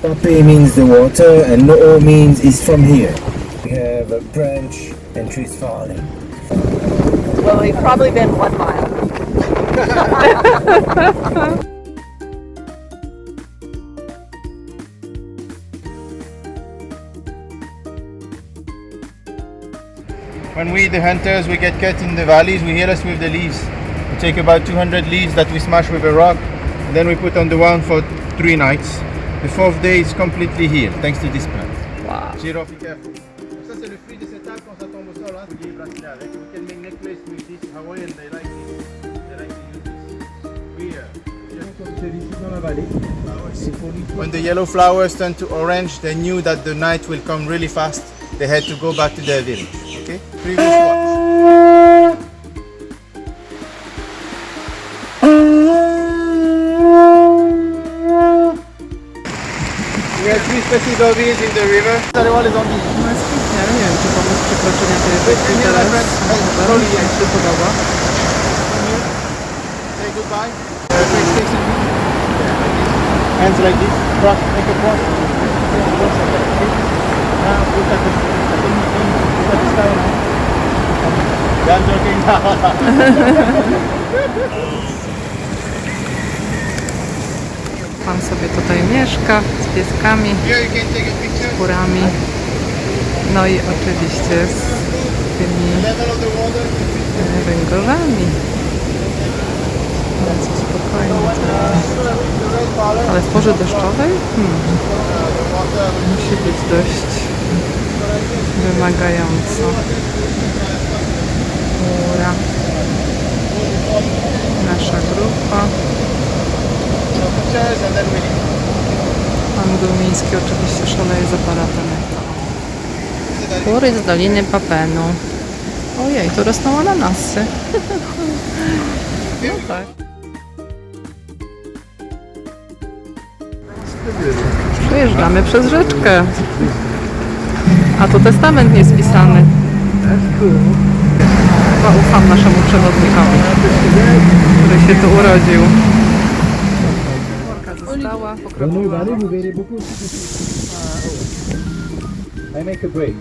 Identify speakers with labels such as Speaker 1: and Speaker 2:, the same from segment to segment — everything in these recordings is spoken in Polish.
Speaker 1: Pape means the water and No'o means is from here. We have a branch and trees falling.
Speaker 2: Well, we've probably been one mile.
Speaker 3: when we the hunters we get cut in the valleys we hit us with the leaves we take about 200 leaves that we smash with a rock and then we put on the wound for three nights the fourth day is completely here, thanks to this plant.
Speaker 2: Wow.
Speaker 3: Giro, be careful. when the yellow flowers turn to orange, they knew that the night will come really fast. They had to go back to their village. Okay? Previous watch. especially though these in the river. Zarywal is on
Speaker 2: the mostly nie, nie wiem czy pomóc przekroczenie tej wyspy teraz. Roli jak się podoba.
Speaker 3: Say goodbye. Next station. Hands like this. Cross, make a cross. Now look at this. I'm joking.
Speaker 2: sobie tutaj mieszka z pieskami,
Speaker 3: z
Speaker 2: kurami, no i oczywiście z tymi e, węgorzami. Bardzo spokojnie Ale w porze deszczowej? Hmm. Musi być dość wymagająco. Kowalski oczywiście szaleje z aparatem. Kury z Doliny Papenu. Ojej, tu rosną ananasy. No tak. Przejeżdżamy przez rzeczkę. A to testament nie spisany. Chyba ufam naszemu przewodnikowi, który się tu urodził. Ah, oh.
Speaker 3: I make a break.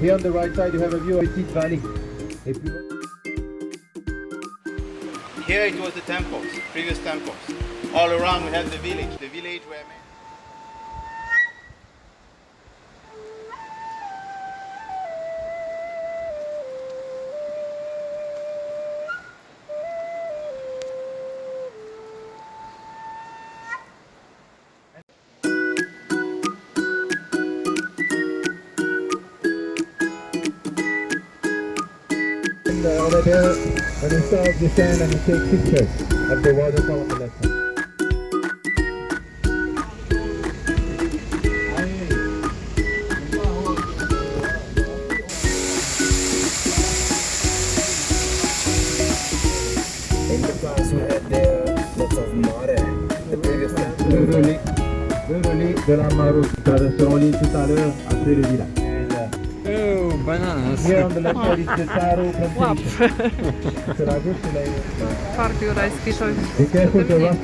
Speaker 3: Here on the right side you have a view of Petit Valley. Here it was the temples, previous temples. All around we have the village, the village where... here
Speaker 1: and we of the sand and you take pictures of the waterfall on the left side. In the past uh, lots of The previous
Speaker 4: de la Maroc. Nous avons tout à l'heure après le village.
Speaker 5: bananas.
Speaker 4: Miałam do lekcji cytaru, Łap.
Speaker 2: Park jurajski
Speaker 4: szolnik.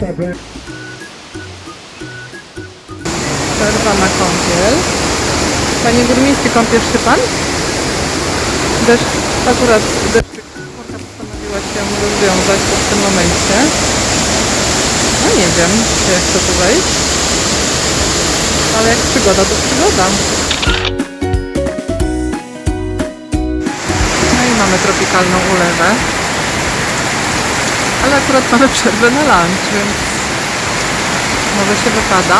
Speaker 4: Tak
Speaker 2: Przerwa na kąpiel. Panie burmistrzu, kąpiesz się pan? Deszcz, akurat deszczyk chmurka postanowiła się rozwiązać w tym momencie. No nie wiem, czy jak to tu wejść. Ale jak przygoda, to przygoda. tropikalną ulewę. Ale akurat mamy przerwę na lunch, więc może się wypada.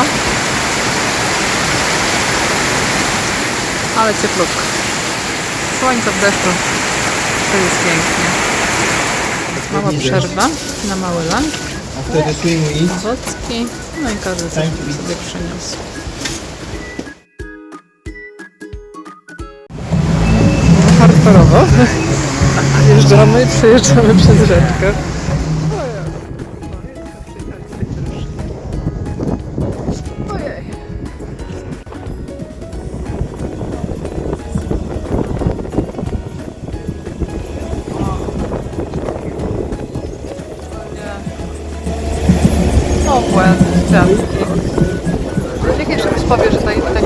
Speaker 2: Ale cieplutko. Słońce w deszczu. To jest pięknie. Mała przerwa na mały lunch. Owocki. No i każdy sobie przyniósł. hardkorowo. Przejeżdżamy, przejeżdżamy przez Ojej. Obłęd, ciastki. Niech jeszcze ktoś powie, że to, to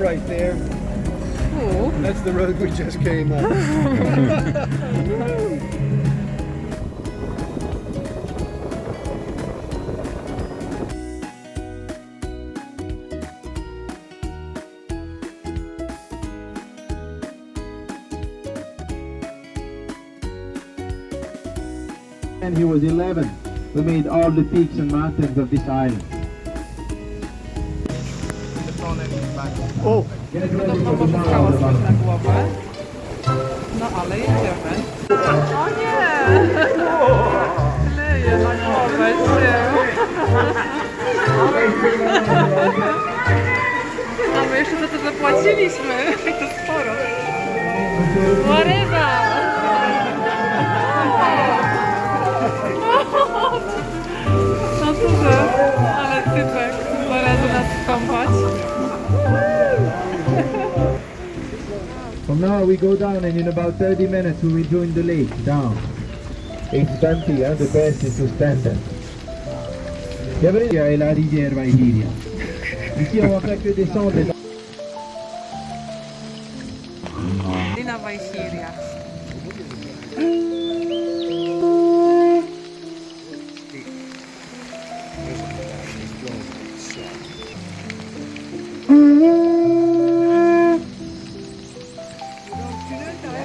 Speaker 4: right there.
Speaker 2: Cool.
Speaker 4: That's the road we just came on.
Speaker 3: and he was 11 We made all the peaks and mountains of this island.
Speaker 4: czerwone lizbak. O!
Speaker 2: Podobno może skała zbyt na głowę. No ale jedziemy. O nie! Leje na głowę A my jeszcze za to zapłaciliśmy. To sporo. Morywa! No duże, ale typek. Dwa razy to.
Speaker 3: From now we go down and in about 30 minutes we will join the lake, down. It's bumpy and the best is suspended. Gabriel est la rivière Valkyria. Ici on va faire que descendre.
Speaker 2: Lina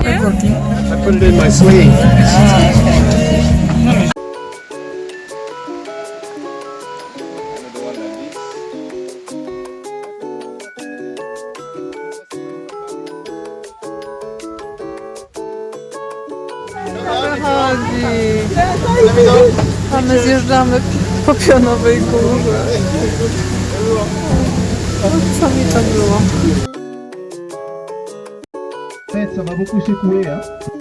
Speaker 6: Paperworking.
Speaker 4: I put it
Speaker 2: A my zjeżdżamy po pionowej górze. Co mi to było?
Speaker 3: ça va beaucoup secoué. Hein.